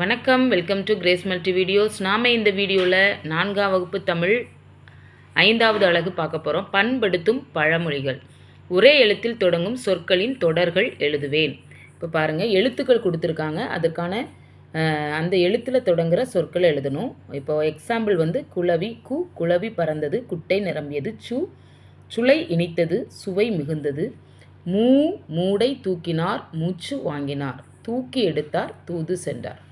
வணக்கம் welcome to Grace multi videos நாம் இந்த வீடியோவில் நான்காம் வகுப்பு தமிழ் ஐந்தாவது அழகு பார்க்க போகிறோம் பண்படுத்தும் பழமொழிகள். ஒரே எழுத்தில் தொடங்கும் சொற்களின் தொடர்கள் எழுதுவேன். இப்போ பாருங்கள் எழுத்துக்கள் கொடுத்துருக்காங்க. அதற்கான அந்த எழுத்தில் தொடங்குகிற சொற்கள் எழுதணும். இப்போ எக்ஸாம்பிள் வந்து குளவி கு குளவி பறந்தது குட்டை நிரம்பியது சு சுளை இனித்தது சுவை மிகுந்தது மூ மூடை தூக்கினார் மூச்சு வாங்கினார் தூக்கி எடுத்தார் தூது சென்றார்.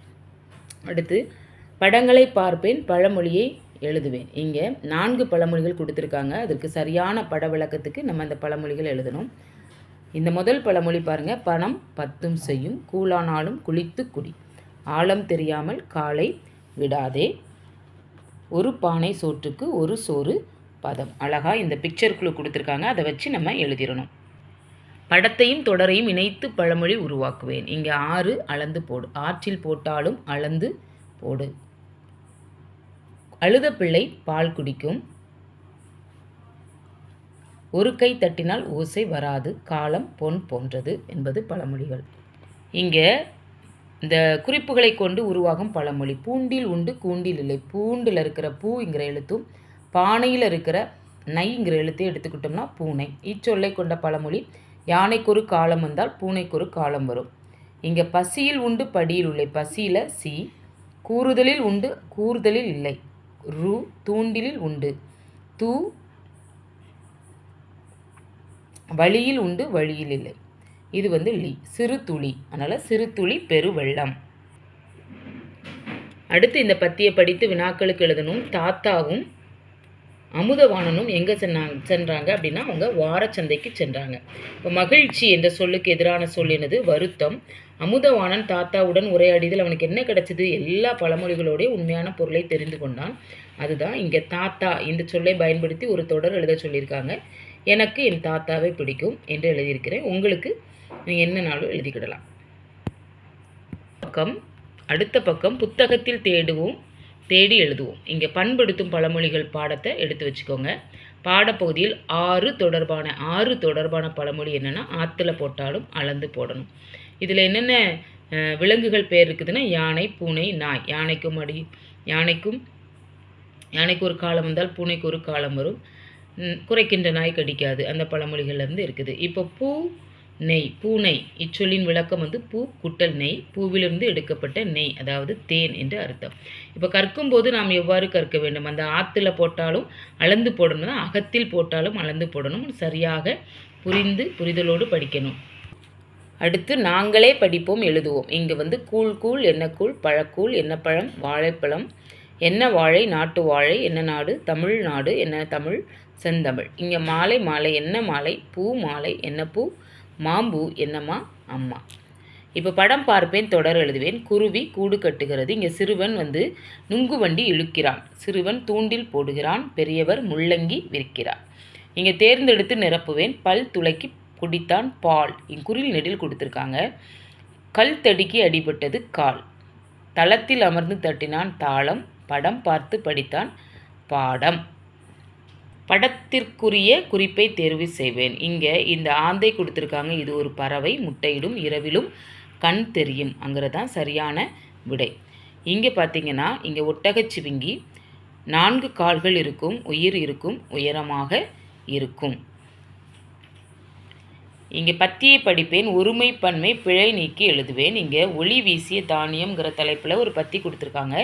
அடுத்து படங்களை பார்ப்பேன் பழமொழியை எழுதுவேன். இங்கே நான்கு பழமொழிகள் கொடுத்துருக்காங்க. அதற்கு சரியான பட விளக்கத்துக்கு நம்ம அந்த பழமொழிகள் எழுதணும். இந்த முதல் பழமொழி பாருங்கள் பணம் பத்தும் செய்யும் கூழானாலும் குளித்து குடி. ஆழம் தெரியாமல் காலை விடாதே. ஒரு பானை சோற்றுக்கு ஒரு சோறு பதம். அழகாக இந்த பிக்சருக்குள்ளே கொடுத்துருக்காங்க. அதை வச்சு நம்ம எழுதிடணும். படத்தையும் தொடரையும் இணைத்து பழமொழி உருவாக்குவேன். இங்கே ஆறு அளந்து போடு. ஆற்றில் போட்டாலும் அளந்து போடு. அழுத பிள்ளை பால் குடிக்கும். ஒரு கை தட்டினால் ஓசை வராது. காலம் பொன் போன்றது என்பது பழமொழிகள். இங்கே இந்த குறிப்புகளை கொண்டு உருவாகும் பழமொழி. பூண்டில் உண்டு கூண்டில் இல்லை. பூண்டில் இருக்கிற பூங்கிற எழுத்தும் பானையில் இருக்கிற நைங்கிற எழுத்தையும் எடுத்துக்கிட்டோம்னா பூனை. இச்சொல்லை கொண்ட பழமொழி யானைக்கொரு காலம் வந்தால் பூனைக்கொரு காலம் வரும். இங்கே பசியில் உண்டு படியில் இல்லை. பசியில் சி கூறுதலில் உண்டு கூறுதலில் இல்லை. ரு தூண்டிலில் உண்டு. தூ வழியில் உண்டு வழியில் இல்லை. இது வந்து லி சிறு துளி. அதனால் சிறு துளி பெரு வெள்ளம். அடுத்து இந்த பத்தியை படித்து வினாக்களுக்கு எழுதணும். தாத்தாவும் அமுதவாணனும் எங்கே சென்னாங்க சென்றாங்க அப்படின்னா அவங்க வாரச்சந்தைக்கு சென்றாங்க. இப்போ மகிழ்ச்சி என்ற சொல்லுக்கு எதிரான சொல் என்னது? வருத்தம். அமுதவாணன் தாத்தாவுடன் உரையாடியதில் அவனுக்கு என்ன கிடைச்சது? எல்லா பழமொழிகளோடைய உண்மையான பொருளை தெரிந்து கொண்டான். அதுதான் இங்கே தாத்தா இந்த சொல்லை பயன்படுத்தி ஒரு தொடர் எழுத சொல்லியிருக்காங்க. எனக்கு என் தாத்தாவை பிடிக்கும் என்று எழுதியிருக்கிறேன். உங்களுக்கு நீங்கள் என்னனாலும் எழுதிக்கிடலாம். பக்கம் அடுத்த பக்கம் புத்தகத்தில் தேடுவோம். தேடி எழுதுவோம். இங்கே பண்படுத்தும் பழமொழிகள் பாடத்தை எடுத்து வச்சுக்கோங்க. பாடப்பகுதியில் ஆறு தொடர்பான ஆறு தொடர்பான பழமொழி என்னென்னா ஆற்றுல போட்டாலும் அளந்து போடணும். இதில் என்னென்ன விலங்குகள் பேர் இருக்குதுன்னா யானை பூனை நாய். யானைக்கும் அடி யானைக்கும் யானைக்கு ஒரு காலம் வந்தால் பூனைக்கு ஒரு காலம் வரும். குறைக்கின்ற நாய் கடிக்காது. அந்த பழமொழிகள்லேருந்து இருக்குது. இப்போ பூ நெய் பூனை இச்சொல்லின் விளக்கம் வந்து பூ குட்டல் நெய். பூவிலிருந்து எடுக்கப்பட்ட நெய் அதாவது தேன் என்று அர்த்தம். இப்போ கற்கும்போது நாம் எவ்வாறு கற்க வேண்டும்? அந்த ஆற்றுல போட்டாலும் அளந்து போடணும். அகத்தில் போட்டாலும் அளந்து போடணும். சரியாக புரிந்து புரிதலோடு படிக்கணும். அடுத்து நாங்களே படிப்போம் எழுதுவோம். இங்கு வந்து கூழ் கூழ் என்ன கூழ் பழக்கூழ் என்ன பழம் வாழைப்பழம் என்ன வாழை நாட்டு வாழை என்ன நாடு தமிழ்நாடு என்ன தமிழ் செந்தமிழ். இங்கே மாலை மாலை என்ன மாலை பூ மாலை என்ன பூ மாம்பு என்னம்மா? அம்மா. இப்போ படம் பார்ப்பேன் தொடர் எழுதுவேன். குருவி கூடு கட்டுகிறது. இங்கே சிறுவன் வந்து நுங்கு வண்டி இழுக்கிறான். சிறுவன் தூண்டில் போடுகிறான். பெரியவர் முள்ளங்கி விற்கிறார். இங்கே தேர்ந்தெடுத்து நிரப்புவேன். பல் துளைக்கி குடித்தான் பால். இங்குறில் நெடில் கொடுத்துருக்காங்க. கல் தடுக்கி அடிபட்டது கால். தளத்தில் அமர்ந்து தட்டினான் தாளம். படம் பார்த்து படித்தான் பாடம். படத்திற்குரிய குறிப்பை தேர்வு செய்வேன். இங்கே இந்த ஆந்தை கொடுத்துருக்காங்க. இது ஒரு பறவை முட்டையிடும் இரவிலும் கண் தெரியும் அங்கிறதான் சரியான விடை. இங்கே பார்த்தீங்கன்னா இங்கே ஒட்டகச்சிவிங்கி நான்கு கால்கள் இருக்கும் உயிர் இருக்கும் உயரமாக இருக்கும். இங்கே பத்தியை படிப்பேன் ஒருமை பன்மை பிழை நீக்கி எழுதுவேன். இங்கே ஒளி வீசிய தானியம்ங்கிற தலைப்பில் ஒரு பத்தி கொடுத்துருக்காங்க.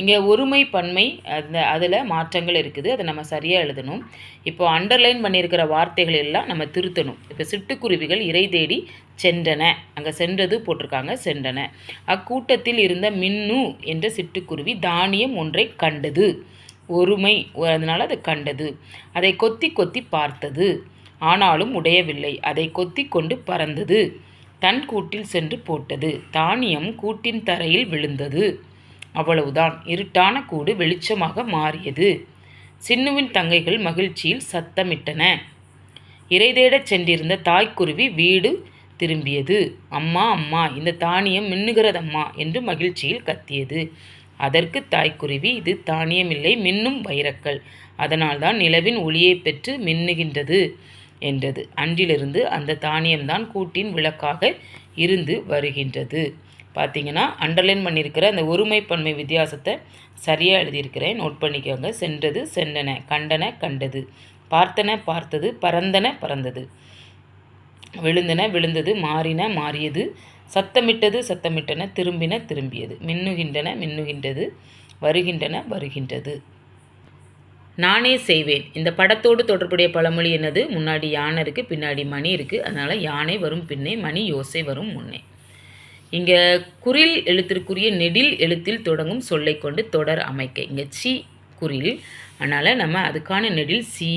இங்கே ஒருமை பன்மை அந்த அதில் மாற்றங்கள் இருக்குது. அதை நம்ம சரியாக எழுதணும். இப்போ அண்டர்லைன் பண்ணியிருக்கிற வார்த்தைகள் எல்லாம் நம்ம திருத்தணும். இப்போ சிட்டுக்குருவிகள் இறை தேடி சென்றன. அங்கே சென்றது போட்டிருக்காங்க சென்றன. அக்கூட்டத்தில் இருந்த மின்னு என்ற சிட்டுக்குருவி தானியம் ஒன்றை கண்டது. ஒருமை அதனால் அது கண்டது. அதை கொத்தி கொத்தி பார்த்தது. ஆனாலும் உடையவில்லை. அதை கொத்தி கொண்டு பறந்தது. தன் கூட்டில் சென்று போட்டது. தானியம் கூட்டின் தரையில் விழுந்தது. அவ்வளவுதான். இருட்டான கூடு வெளிச்சமாக மாறியது. சின்னுவின் தங்கைகள் மகிழ்ச்சியில் சத்தமிட்டன. இறை தேடச் சென்றிருந்த தாய்க்குருவி வீடு திரும்பியது. அம்மா அம்மா இந்த தானியம் மின்னுகிறதம்மா என்று மகிழ்ச்சியில் கத்தியது. அதற்கு தாய்க்குருவி இது தானியமில்லை மின்னும் வைரக்கல். அதனால்தான் நிலவின் ஒளியை பெற்று மின்னுகின்றது. என்றது. அன்றிலிருந்து அந்த தானியம்தான் கூட்டின் விளக்காக இருந்து வருகின்றது. பார்த்தீங்கன்னா அண்டர்லைன் பண்ணியிருக்கிற அந்த ஒருமைப்பன்மை வித்தியாசத்தை சரியாக எழுதியிருக்கிறேன். நோட் பண்ணிக்கோங்க. சென்றது சென்றன கண்டன கண்டது. பார்த்தன பார்த்தது பறந்தன பறந்தது விழுந்தன விழுந்தது மாறின மாறியது. சத்தமிட்டது சத்தமிட்டன திரும்பின திரும்பியது. மின்னுகின்றன மின்னுகின்றது வருகின்றன வருகின்றது. நானே செய்வேன். இந்த படத்தோடு தொடர்புடைய பழமொழி என்னது? முன்னாடி யானை இருக்குது பின்னாடி மணி இருக்குது அதனால் யானை வரும் பின்னே மணி யோசை வரும் முன்னே. இங்கே குரில் எழுத்திற்குரிய நெடில் எழுத்தில் தொடங்கும் சொல்லை கொண்டு தொடர் அமைக்க. இங்கே சி குரில். அதனால் நம்ம அதுக்கான நெடில் சீ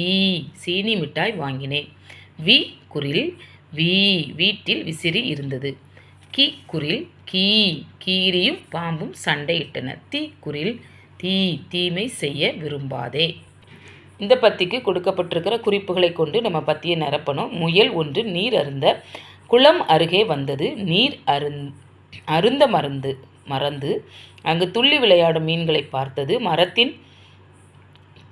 சீனி மிட்டாய் வாங்கினேன். வி குரில் வி வீட்டில் விசிறி இருந்தது. கி குரில் கீ கீரியும் பாம்பும் சண்டையிட்டன தீ குரில் தீ தீமை செய்ய விரும்பாதே. இந்த பத்திக்கு கொடுக்கப்பட்டிருக்கிற குறிப்புகளை கொண்டு நம்ம பத்தியை நிரப்பணும். முயல் ஒன்று நீர் அருந்த. குளம் அருகே வந்தது. நீர் அருந் அருந்த மறந்து மறந்து. அங்கு துள்ளி விளையாடும் மீன்களை பார்த்தது. மரத்தின்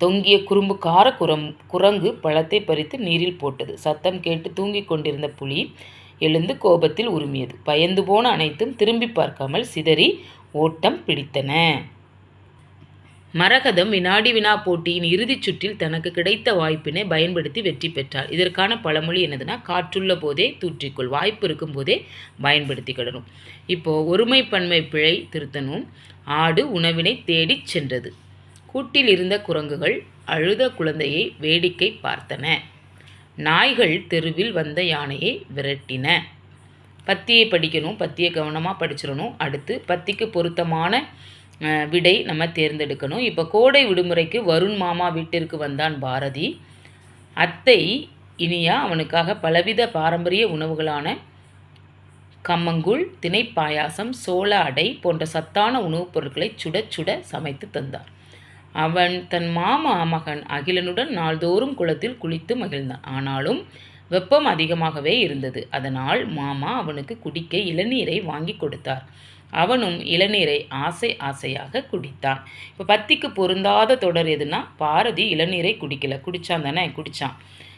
தொங்கிய குறும்பு கார குரம் குரங்கு பழத்தை பறித்து நீரில் போட்டது. சத்தம் கேட்டு தூங்கிக் கொண்டிருந்த புலி எழுந்து கோபத்தில் உருமியது. பயந்து போன அனைத்தும் திரும்பி பார்க்காமல் சிதறி ஓட்டம் பிடித்தன. மரகதம் வினாடி வினா போட்டியின் இறுதிச் சுற்றில் தனக்கு கிடைத்த வாய்ப்பினை பயன்படுத்தி வெற்றி பெற்றார். இதற்கான பழமொழி என்னதுன்னா காற்றுள்ள போதே தூற்றிக்கொள் வாய்ப்பு இருக்கும் போதே பயன்படுத்திக்கிடணும் இப்போது ஒருமைப்பன்மை பிழை திருத்தணும். ஆடு உணவினை தேடிச் சென்றது. கூட்டில் இருந்த குரங்குகள் அழுத குழந்தையை வேடிக்கை பார்த்தன. நாய்கள் தெருவில் வந்த யானையை விரட்டின. பத்தியை படிக்கணும் பத்தியை கவனமாக படிச்சிடணும். அடுத்து பத்திக்கு பொருத்தமான விடை நம்ம தேர்ந்தெடுக்கணும். இப்போ கோடை விடுமுறைக்கு வருண் மாமா வீட்டிற்கு வந்தான் பாரதி. அத்தை இனியா அவனுக்காக பலவித பாரம்பரிய உணவுகளான கம்மங்கூழ் திணை பாயாசம் சோள அடை போன்ற சத்தான உணவுப் பொருட்களை சுட சுட சமைத்து தந்தார். அவன் தன் மாமா மகன் அகிலனுடன் நாள்தோறும் குளத்தில் குளித்து மகிழ்ந்தான். ஆனாலும் வெப்பம் அதிகமாகவே இருந்தது. அதனால் மாமா அவனுக்கு குடிக்க இளநீரை வாங்கி கொடுத்தார். அவனும் இளநீரை ஆசை ஆசையாக குடித்தான். இப்போ பத்திக்கு பொருந்தாத தொடர் எதுனா பாரதி இளநீரை குடிக்கல. குடித்தான் தானே? குடித்தான்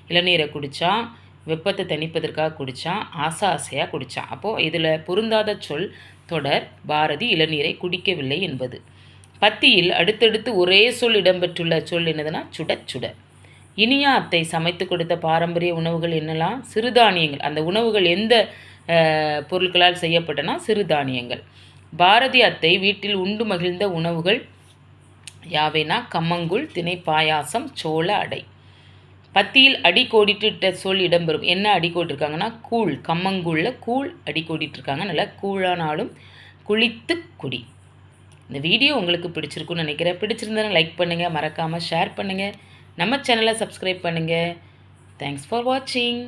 இளநீரை குடித்தான் வெப்பத்தை தணிப்பதற்காக குடித்தான் ஆசை ஆசையாக குடித்தான் அப்போது இதில் பொருந்தாத சொல் தொடர் பாரதி இளநீரை குடிக்கவில்லை என்பது. பத்தியில் அடுத்தடுத்து ஒரே சொல் இடம்பெற்றுள்ள சொல் என்னதுன்னா சுட சுட. இனியா அத்தை சமைத்து கொடுத்த பாரம்பரிய உணவுகள் என்னெல்லாம்? சிறுதானியங்கள். அந்த உணவுகள் எந்த பொருட்களால் செய்யப்பட்டனா சிறுதானியங்கள் பாரதி அத்தை வீட்டில் உண்டு மகிழ்ந்த உணவுகள் யாவைனா? கம்மங்கூழ் திணை பாயாசம் சோள அடை. பத்தியில் அடி கோடிட்டுட்ட சொல் இடம்பெறும். என்ன அடி கோட்டிருக்காங்கன்னா? கூழ். கம்மங்கூழில் கூழ் அடி கோடிட்டுருக்காங்க. நல்லா கூழானாலும் குளித்து குடி. இந்த வீடியோ உங்களுக்கு பிடிச்சிருக்குன்னு நினைக்கிறேன். பிடிச்சிருந்தா லைக் பண்ணுங்கள் மறக்காமல் ஷேர் பண்ணுங்கள் நம்ம சேனலை சப்ஸ்கிரைப் பண்ணுங்கள் தேங்க்ஸ் ஃபார் வாட்சிங்